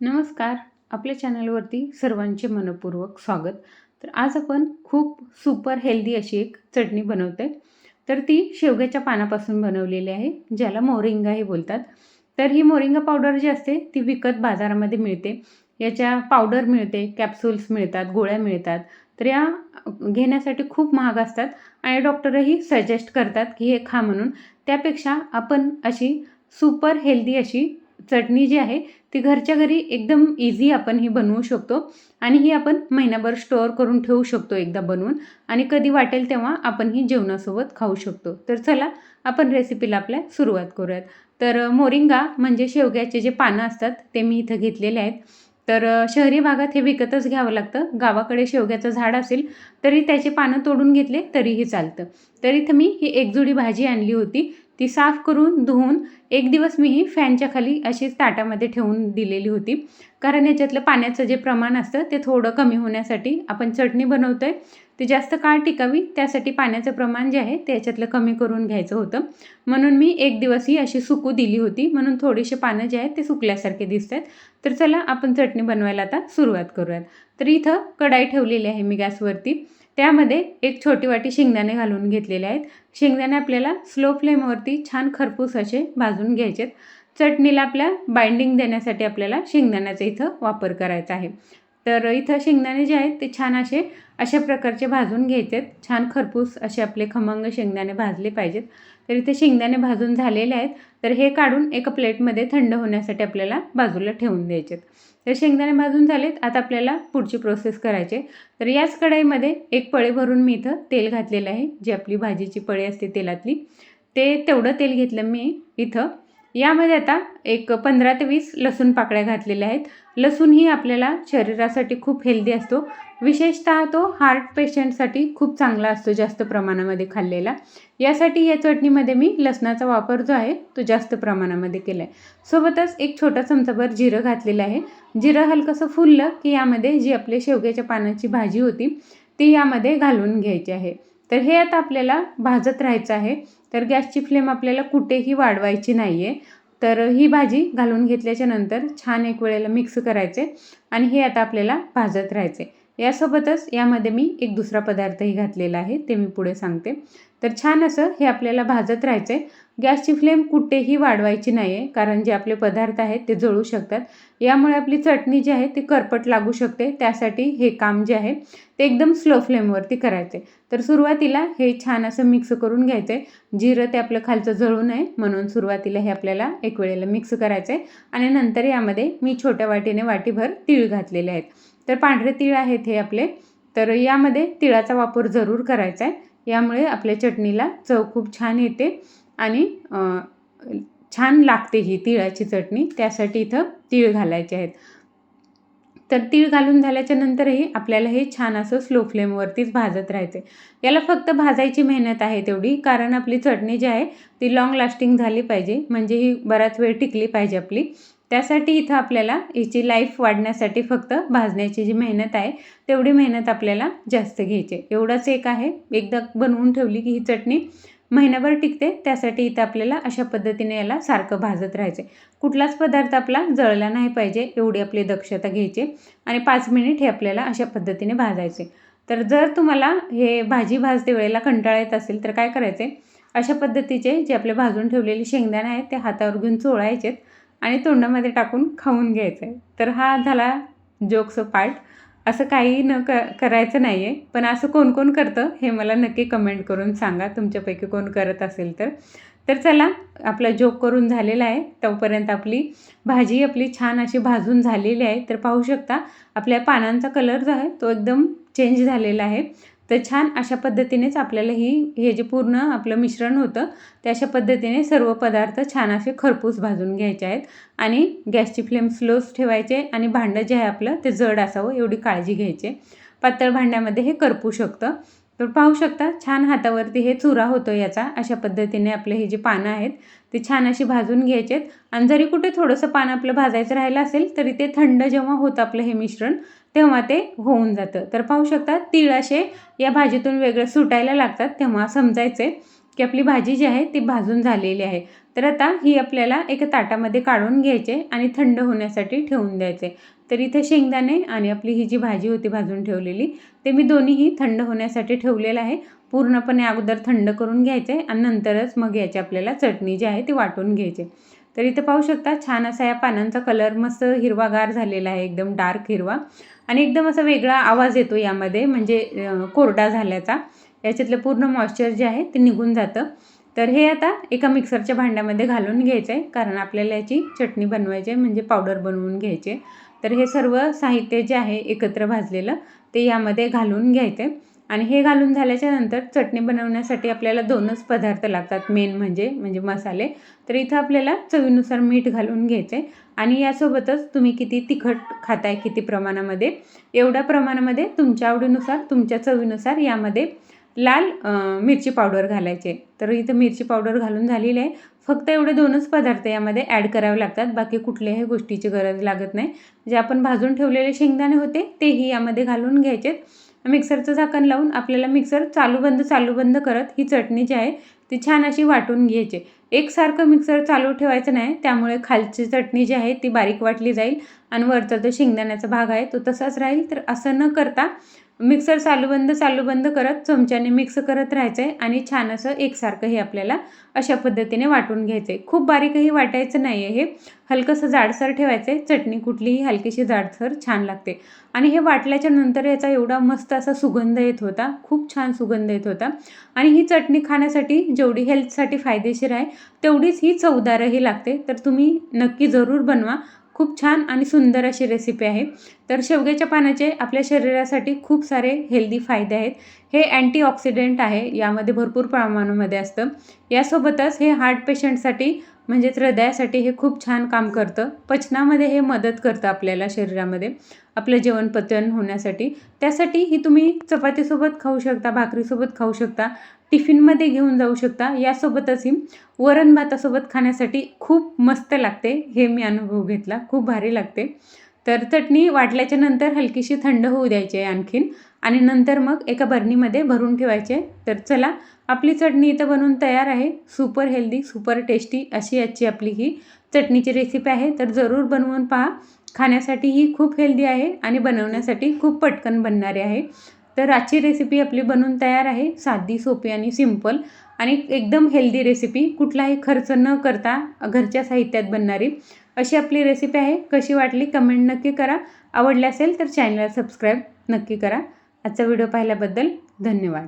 नमस्कार. आपल्या चॅनलवरती सर्वांचे मनपूर्वक स्वागत. तर आज आपण खूप सुपर हेल्दी अशी एक चटणी बनवते तर ती शेवग्याच्या पानापासून बनवलेली आहे ज्याला मोरिंगाही बोलतात. तर ही मोरिंगा पावडर जी असते ती विकत बाजारामध्ये मिळते. याच्या पावडर मिळते कॅप्सूल्स मिळतात गोळ्या मिळतात. तर या घेण्यासाठी खूप महाग असतात आणि डॉक्टरही सजेस्ट करतात की हे खा म्हणून. त्यापेक्षा आपण अशी सुपर हेल्दी अशी चटणी जी आहे ती घरच्या घरी एकदम इझी आपण ही बनवू शकतो. आणि ही आपण महिनाभर स्टोअर करून ठेवू शकतो एकदा बनवून. आणि कधी वाटेल तेव्हा आपण ही जेवणासोबत खाऊ शकतो. तर चला आपण रेसिपीला आपल्या सुरुवात करूयात. तर मोरिंगा म्हणजे शेवग्याचे जे पानं असतात ते मी इथं घेतलेले आहेत. तर शहरी भागात हे विकतच घ्यावं लागतं. गावाकडे शेवग्याचं झाड असेल तरी त्याचे पानं तोडून घेतले तरीही चालतं. तर इथं मी ही एकजुडी भाजी आणली होती. ती साफ करून धुवून एक दिवस मी ही फॅनच्या खाली अशीच ताटामध्ये ठेवून दिलेली होती. कारण याच्यातलं पाण्याचं जे प्रमाण असतं ते थोडं कमी होण्यासाठी आपण चटणी बनवतो आहे ती जास्त काळ टिकावी त्यासाठी पाण्याचं प्रमाण जे आहे ते याच्यातलं कमी करून घ्यायचं होतं. म्हणून मी एक दिवस ही अशी सुकू दिली होती. म्हणून थोडेसे पानं जे आहेत ते सुकल्यासारखे दिसत आहेत तर चला आपण चटणी बनवायला आता सुरुवात करूयात. तर इथं कढाई ठेवलेली आहे मी गॅसवरती. त्यामध्ये एक छोटी वाटी शेंगदाणे घालून घेतलेले आहेत. शेंगदाणे आपल्याला स्लो फ्लेमवरती छान खरपूस असे भाजून घ्यायचेत. चटणीला आपल्या बाइंडिंग देण्यासाठी आपल्याला शेंगदाण्याचा इथं वापर करायचा आहे. तर इथं शेंगदाणे जे आहेत ते छान असे अशा प्रकारचे भाजून घ्यायचे आहेत छान खरपूस असे आपले खमंग शेंगदाणे भाजले पाहिजेत. तर इथे शेंगदाणे भाजून झालेले आहेत. तर हे काढून एका प्लेटमध्ये थंड होण्यासाठी आपल्याला बाजूला ठेवून द्यायचे तर शेंगदाणे भाजून झालेत. आता आपल्याला पुढची प्रोसेस करायची तर याच कढईमध्ये एक पळे भरून मी इथं तेल घातलेलं आहे. जी आपली भाजीची पळी असते तेलातली. ते तेवढं तेल घेतलं मी इथं. यामध्ये आता एक पंधरा ते वीस लसूण पाकळ्या घातलेल्या आहेत. लसूण ही आपल्याला शरीरासाठी खूप हेल्दी असतो. विशेषतः तो हार्ट पेशंटसाठी खूप चांगला असतो जास्त प्रमाणामध्ये खाल्लेला. यासाठी या चटणीमध्ये मी लसणाचा वापर जो आहे तो जास्त प्रमाणामध्ये केला आहे सोबतच एक छोटा चमचाभर जिरं घातलेलं आहे. जिरं हलकंसं फुललं की यामध्ये जी आपल्या शेवग्याच्या पानाची भाजी होती ती यामध्ये घालून घ्यायची आहे. तर हे आता आपल्याला भाजत राहायचं आहे. तर गॅसची फ्लेम आपल्याला कुठेही वाढवायची नाही आहे तर ही भाजी घालून घेतल्याच्या नंतर छान एक वेळेला मिक्स करायचे आणि हे आता आपल्याला भाजत राहायचे. यासोबतच यामध्ये मी एक दुसरा पदार्थही घातलेला आहे ते मी पुढे सांगते. तर छान असं हे आपल्याला भाजत राहायचं आहे गॅसची फ्लेम कुठेही वाढवायची नाही आहे कारण जे आपले पदार्थ आहेत ते जळू शकतात. यामुळे आपली चटणी जी आहे ती करपट लागू शकते. त्यासाठी हे काम जे आहे ते एकदम स्लो फ्लेमवरती करायचे तर सुरुवातीला हे छान असं मिक्स करून घ्यायचं आहे जिरं ते आपलं खालचं जळू नये म्हणून सुरुवातीला हे आपल्याला एक वेळेला मिक्स करायचं आहे आणि नंतर यामध्ये मी छोट्या वाटीने वाटीभर तीळ घातलेले आहेत. तर पांढरे तीळ आहेत हे आपले. तर यामध्ये तिळाचा वापर जरूर करायचा आहे यामुळे आपल्या चटणीला चव खूप छान येते आणि छान लागते ही तिळाची चटणी. त्यासाठी इथं तीळ घालायचे आहेत. तर तीळ घालून झाल्याच्या नंतरही आपल्याला हे छान असं स्लो फ्लेमवरतीच भाजत राहायचं याला फक्त भाजायची मेहनत आहे तेवढी कारण आपली चटणी जी आहे ती लाँग लास्टिंग झाली पाहिजे. म्हणजे ही बराच वेळ टिकली पाहिजे आपली. त्यासाठी इथं आपल्याला याची लाईफ वाढण्यासाठी फक्त भाजण्याची जी मेहनत आहे तेवढी मेहनत आपल्याला जास्त घ्यायची एवढंच एक आहे. एकदा बनवून ठेवली की ही चटणी महिनाभर टिकते त्यासाठी इथं आपल्याला अशा पद्धतीने याला सारखं भाजत राहायचे कुठलाच पदार्थ आपला जळला नाही पाहिजे एवढी आपली दक्षता घ्यायची आणि पाच मिनिट हे आपल्याला अशा पद्धतीने भाजायचे तर जर तुम्हाला हे भाजी भाजते वेळेला कंटाळा येत असेल तर काय करायचे अशा पद्धतीचे जे आपले भाजून ठेवलेले शेंगदाणे आहेत ते हातावर घेऊन चोळायचेत. आणि तोंडामध्ये टाकून खाऊन घ्यायचं आहे तर हा झाला जोक्स पार्ट असं काही न क करायचं नाही आहे पण असं कोण कोण करतं हे मला नक्की कमेंट करून सांगा. तुमच्यापैकी कोण करत असेल तर. तर चला आपला जोक करून झालेला आहे. तोपर्यंत आपली भाजी आपली छान अशी भाजून झालेली आहे. तर पाहू शकता आपल्या पानांचा कलर जो आहे तो एकदम चेंज झालेला आहे. तर छान अशा पद्धतीनेच आपल्याला ही हे जे पूर्ण आपलं मिश्रण होतं ते अशा पद्धतीने सर्व पदार्थ छान असे खरपूस भाजून घ्यायचे आहेत. आणि गॅसची फ्लेम स्लोच ठेवायचे आणि भांडं जे आहे आपलं ते जड असावं एवढी काळजी घ्यायचे. पातळ भांड्यामध्ये हे करपू शकतं. तर पाहू शकता छान हातावरती हे चुरा होतो याचा अशा पद्धतीने आपले हे जे पानं आहेत ते छान अशी भाजून घ्यायचे आहेत. आणि जरी कुठे थोडंसं पान आपलं भाजायचं राहिलं असेल तरी ते थंड जेव्हा होतं आपलं हे मिश्रण तेव्हा ते होऊन जातं. तर पाहू शकता तीळ असे या भाजीतून वेगळे सुटायला लागतात. तेव्हा समजायचे की आपली भाजी जी आहे ती भाजून झालेली आहे. तर आता ही आपल्याला एका ताटामध्ये काढून घ्यायचे आणि थंड होण्यासाठी ठेवून द्यायचे. तर इथे शेंगदाणे आणि आपली ही जी भाजी होती भाजून ठेवलेली ते मी दोन्हीही थंड होण्यासाठी ठेवलेलं आहे. पूर्णपणे अगोदर थंड करून घ्यायचे आणि नंतरच मग याची आपल्याला चटणी जी आहे ती वाटून घ्यायची. तर इथे पाहू शकता छान असा या पानांचा कलर मस्त हिरवागार झालेला आहे एकदम डार्क हिरवा. आणि एकदम असा वेगळा आवाज येतो यामध्ये म्हणजे कोरडा झाल्याचा. याच्यातलं पूर्ण मॉइश्चर जे आहे ते निघून जातं. तर हे आता एका मिक्सरच्या भांड्यामध्ये घालून घ्यायचं आहे कारण आपल्याला याची चटणी बनवायची आहे म्हणजे पावडर बनवून घ्यायचे. तर हे सर्व साहित्य जे आहे एकत्र भाजलेलं ते यामध्ये घालून घ्यायचं आहे आणि हे घालून झाल्याच्यानंतर चटणी बनवण्यासाठी आपल्याला दोनच पदार्थ लागतात. मेन म्हणजे म्हणजे मसाले. तर इथं आपल्याला चवीनुसार मीठ घालून घ्यायचे. आणि यासोबतच तुम्ही किती तिखट खाताय किती प्रमाणामध्ये एवढ्या प्रमाणामध्ये तुमच्या आवडीनुसार तुमच्या चवीनुसार यामध्ये लाल मिरची पावडर घालायचे. तर इथं मिरची पावडर घालून झालेली आहे. फक्त एवढे दोनच पदार्थ यामध्ये ॲड करावे लागतात. बाकी कुठल्याही गोष्टीची गरज लागत नाही. जे आपण भाजून ठेवलेले शेंगदाणे होते तेही यामध्ये घालून घ्यायचे मिक्सरचं झाकण लावून आपल्याला मिक्सर चालू बंद चालू बंद करत ही चटणी जी आहे ती छान अशी वाटून घ्यायची. एकसारखं मिक्सर चालू ठेवायचं नाही. त्यामुळे खालची चटणी जी आहे ती बारीक वाटली जाईल आणि वरचा जो शेंगदाण्याचा भाग आहे तो तसाच राहील. तर असं न करता मिक्सर चालू बंद चालू बंद करत चमच्याने मिक्स करत राहायचं आहे आणि छान असं एकसारखं हे आपल्याला अशा पद्धतीने वाटून घ्यायचं आहे खूप बारीकही वाटायचं नाही आहे हे. हलकंसं जाडसर ठेवायचं आहे चटणी कुठलीही हलकीशी जाडसर छान लागते. आणि हे वाटल्याच्या नंतर याचा एवढा मस्त असा सुगंध येत होता. खूप छान सुगंध येत होता. आणि ही चटणी खाण्यासाठी जेवढी हेल्थसाठी फायदेशीर आहे तेवढीच ही चवदारही लागते. तर तुम्ही नक्की जरूर बनवा. खूप छान आणि सुंदर अशी रेसिपी आहे. तर शेवग्याच्या पानाचे आपल्या शरीरासाठी खूप सारे हेल्दी फायदे आहेत. हे अँटीऑक्सिडेंट आहे. यामध्ये भरपूर प्रमाणामध्ये असतं. यासोबतच हे हार्ट पेशंटसाठी म्हणजेच हृदयासाठी हे खूप छान काम करतं. पचनामध्ये हे मदत करतं आपल्याला शरीरामध्ये. आपलं जेवण पचन होण्यासाठी. त्यासाठी ही तुम्ही चपातीसोबत खाऊ शकता भाकरीसोबत खाऊ शकता. टिफिनमध्ये घेऊन जाऊ शकता. यासोबतच ही वरण भातासोबत खाण्यासाठी खूप मस्त लागते. हे मी अनुभव घेतला. खूप भारी लागते. तर चटणी वाटल्याच्या नंतर हलकीशी थंड होऊ द्यायची आहे आणखीन. आणि नंतर मग एका बरणीमध्ये भरून ठेवायचे. तर चला आपली चटणी इथं बनवून तयार आहे. सुपर हेल्दी सुपर टेस्टी अशी याची आपली ही चटणीची रेसिपी आहे. तर जरूर बनवून पहा. खाण्यासाठी ही खूप हेल्दी आहे आणि बनवण्यासाठी खूप पटकन बनणारे आहे. तर आजची रेसिपी आपली बनवून तयार आहे. साधी सोपी आणि सिंपल आणि एकदम हेल्दी रेसिपी कुठलाही खर्च न करता घरच्या साहित्यात बनणारी. अशी आपली रेसिपी आहे. कशी वाटली कमेंट नक्की करा. आवडली असेल तर चॅनलला सबस्क्राईब नक्की करा. आजचा व्हिडिओ पाहिल्याबद्दल धन्यवाद.